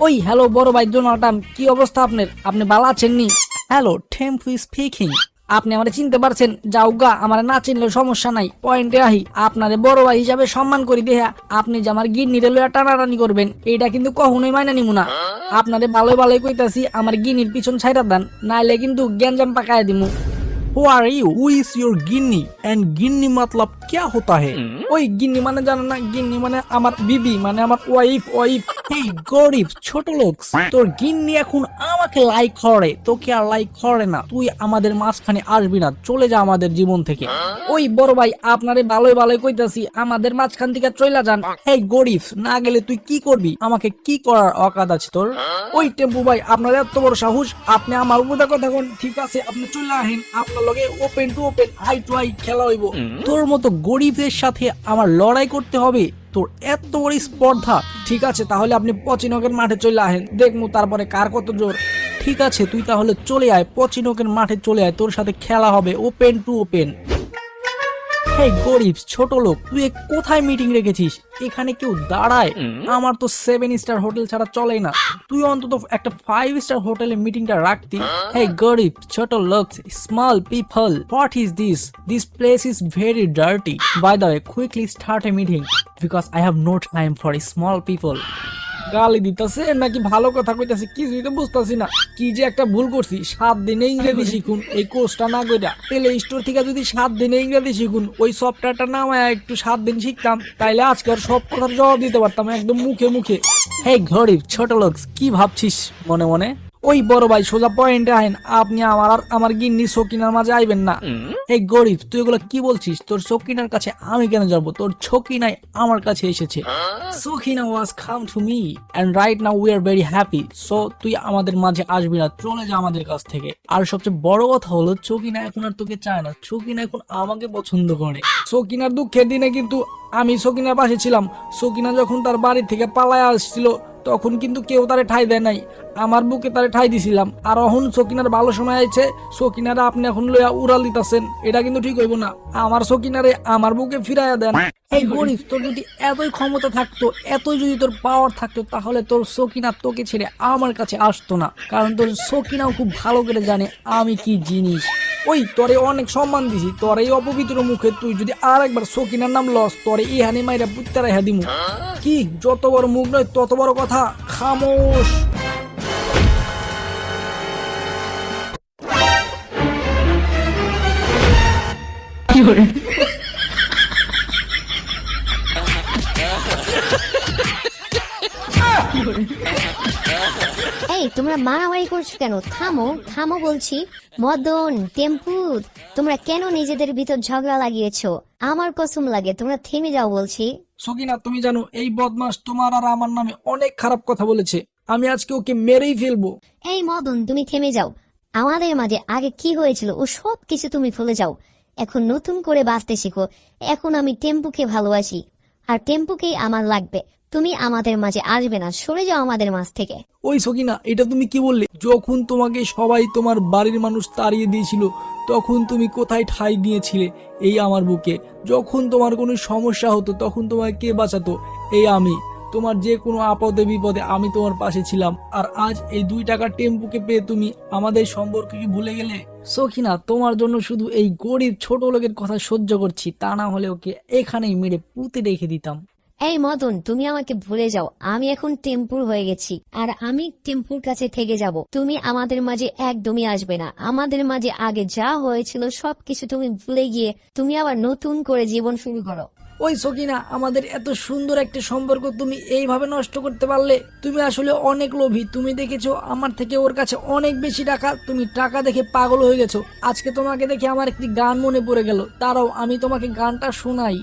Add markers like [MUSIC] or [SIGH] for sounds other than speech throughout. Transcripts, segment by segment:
ওই হ্যালো বড় ভাই ডোনাল্ড কি অবস্থা আপনার? আপনি ভালো আছেন নি? হ্যালো টেম্পু স্পিকিং আপনি আমার চিনতে পারছেন? যাও গা, আমার না চিনলে সমস্যা নাই। পয়েন্টে আহি, আপনারে বড় ভাই হিসাবে সম্মান করি দেহা। আপনি যে আমার গিন্নিরে লইয়া টানাটানি করবেন এটা কিন্তু কখনোই মাইনা নিমু না। আপনারে ভালোই ভালোই কইতাছি, আমার গিন্নির পিছন ছাইরা দেন, নাইলে কিন্তু গ্যাঞ্জাম পাকায় দিমু। Who are you who is your গিন্নি? অ্যান্ড গিন্নি মতলব क्या होता है ওই গিন্নি মানে জানো না গিন্নি মানে আমার বিবি মানে আমার ওয়াইফ ওয়াইফ এই গরিব ছোট লোক তোর গিন্নি এখন আমাকে লাইক করে তোকে আর লাইক করে না তুই আমাদের মাঝখানে আসবি না চলে যা আমাদের জীবন থেকে ওই বড় ভাই আপনারে ভালোই ভালোই কইতাছি আমাদের মাঝখান থেকে চইলা যান এই গরিব না গেলে তুই কি করবি আমাকে কি করার অকাদ আছে তোর ওই টেম্পু ভাই আপনার এত বড় সাহস আপনি আমার উপরে কথা কোন ঠিক আছে আপনি চলে আহেন আপনার লগে open to open high to high খেলা হইব তোর মতো গরিবের সাথে আমার লড়াই করতে হবে। তোর এত বড় স্পর্ধা। ঠিক আছে তাহলে আপনি পচিনকের মাঠে চলে আহেন দেখমু তারপরে কার কত জোর। ঠিক আছে তুই তাহলে চলে আয় পচিনকের মাঠে চলে আয় তোর সাথে খেলা হবে ওপেন টু ওপেন গরিব ছোট লোক তুই কোথায় মিটিং রেখেছিস? এখানে কেউ দাঁড়ায়? আমার তো সেভেন স্টার হোটেল ছাড়া চলে না। তুই অন্তত একটা ফাইভ স্টার হোটেলে মিটিংটা রাখতি। এই গরিব, ছোট লোক small people what is this this place is very dirty by the way quickly start a meeting because I have no time for small people গালি দিতেছে, নাকি ভালো কথা কইতাছে কিছুই তো বুঝতাছি না। কি যে একটা ভুল করছি, সাত দিনে ইংরেজি শিখুন, এই কোর্সটা না কইরা প্লে স্টোর থেকে যদি সাত দিনে ইংরেজি শিখুন, ওই সফটওয়্যারটা নামায় একটু সাত দিন শিখতাম, তাইলে আজকে আর সব কথার জবাব দিতে পারতাম একদম মুখে মুখে। হে গরিব ছোট লোক, কি ভাবছিস মনে মনে? ওই বড় ভাই সোজা পয়েন্টে আহেন আপনি আমার আর আমার গিন্নি সকিনার মাঝে আইবেন না। এই গরিব তুই এগুলো কি বলছিস? তোর সকিনার কাছে আমি কেন যাব? তোর ছকিনাই আমার কাছে এসেছে। Sakina was come to me and right now we are very happy so তুই আমাদের মাঝে আসবি না চলে যা আমাদের কাছ থেকে। আর সবচেয়ে বড় কথা হলো চকিনা এখন আর তোকে চায় না। চকিনা এখন আমাকে পছন্দ করে। সকিনার দুঃখের দিনে কিন্তু আমি সকিনার পাশে ছিলাম। সকিনা যখন তার বাড়ি থেকে পালায় আসছিল তখন কিন্তু কেউ তারে ঠাই দেয় নাই। আমার বুকে তারে ঠাই দিছিলাম। আর অহন সকিনার ভালো সময় আছে সকিনারে আপনি এখন লইয়া উড়াল দিতাছেন। এটা কিন্তু ঠিক হইব না। আমার সকিনারে আমার বুকে ফিরাইয়া দেন। এই গরিব তোর যদি এতই ক্ষমতা থাকতো, এতই যদি তোর পাওয়ার থাকতো, তাহলে তোর সকিনা তোকে ছেড়ে আমার কাছে আসতো না। কারণ তোর সকিনাও খুব ভালো করে জানে আমি কি জিনিস। ওই তোরে অনেক সম্মান দিছি, তোর এই অপবিত্র মুখে তুই যদি আর একবার সকিনার নাম লস, তোরে হানি মাইরা পুত্তা রেখা দিমু। কি, যত বড় মুখ নয়, তত বড় কথা? খামোশ। এই তোমরা মারামারি করছ কেন? থামো থামো বলছি। মদন টেম্পু তোমরা কেন নিজেদের ভিতর ঝগড়া লাগিয়েছো? আমার কসম লাগে তোমরা থেমে যাও বলছি। সকিনা তুমি জানো এই বদমাস তোমার আর আমার নামে অনেক খারাপ কথা বলেছে। আমি আজকে ওকে মেরেই ফেলব। এই মদন তুমি থেমে যাও। আমাদের মাঝে আগে কি হয়েছিল ও সব কিছু তুমি ভুলে যাও। এখন নতুন করে বাঁচতে শিখো। এখন আমি টেম্পুকে ভালোবাসি। আর টেম্পুকেই আমার লাগবে। তুমি আমাদের মাঝে আসবে না, সরে যাও আমাদের মাঝ থেকে। ওই সকিনা, এটা তুমি কি বললে? যখন তোমাকে সবাই তোমার বাড়ির মানুষ তাড়িয়ে দিয়েছিল, তখন তুমি কোথায় ঠাই দিয়েছিলে? এই আমার বুকে। যখন তোমার কোনো সমস্যা হতো, তখন তোমায় কে বাঁচাতো? এই আমি। তোমার যে কোনো আপদে বিপদে আমি তোমার পাশে ছিলাম। আর আজ এই দুই টাকা টেম্পুকে পেয়ে তুমি আমাদের সম্পর্কে কি ভুলে গেলে? সখিনা তোমার জন্য শুধু এই গরিব ছোট লোকের কথা সহ্য করছি। তা না হলে ওকে এখানেই মেরে পুঁতে রেখে দিতাম। এই মদন, তুমি আমাকে ভুলে যাও। আমি এখন টেম্পুর হয়ে গেছি। আর আমি টেম্পুর কাছে থেকে যাব। তুমি আমাদের মাঝে একদমই আসবে না। আমাদের মাঝে আগে যা হয়েছিল, সবকিছু তুমি ভুলে গিয়ে তুমি আবার নতুন করে জীবন শুরু করো। ওই সকিনা, আমাদের এত সুন্দর একটা সম্পর্ক তুমি এইভাবে নষ্ট করতে পারলে, তুমি আসলে অনেক লোভী। তুমি দেখেছ, আমার থেকে ওর কাছে অনেক বেশি টাকা। তুমি টাকা দেখে পাগল হয়ে গেছো। আজকে তোমাকে দেখে আমার একটি গান মনে পড়ে গেল। তারাও আমি তোমাকে গানটা শোনাই।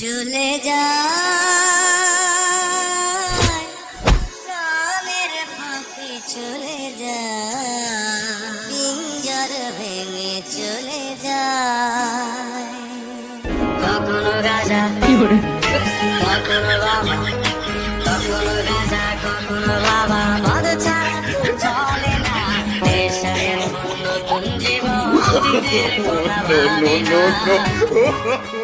চলে যায় প্রাণের ফাঁকে চলে যায় পিঞ্জর ভেঙে চলে যায়। কখনো রাজা কখনো বাবা কখনো রাজা কখনো বাবা মদ ছাড়া চলে জীবন। [LAUGHS] না।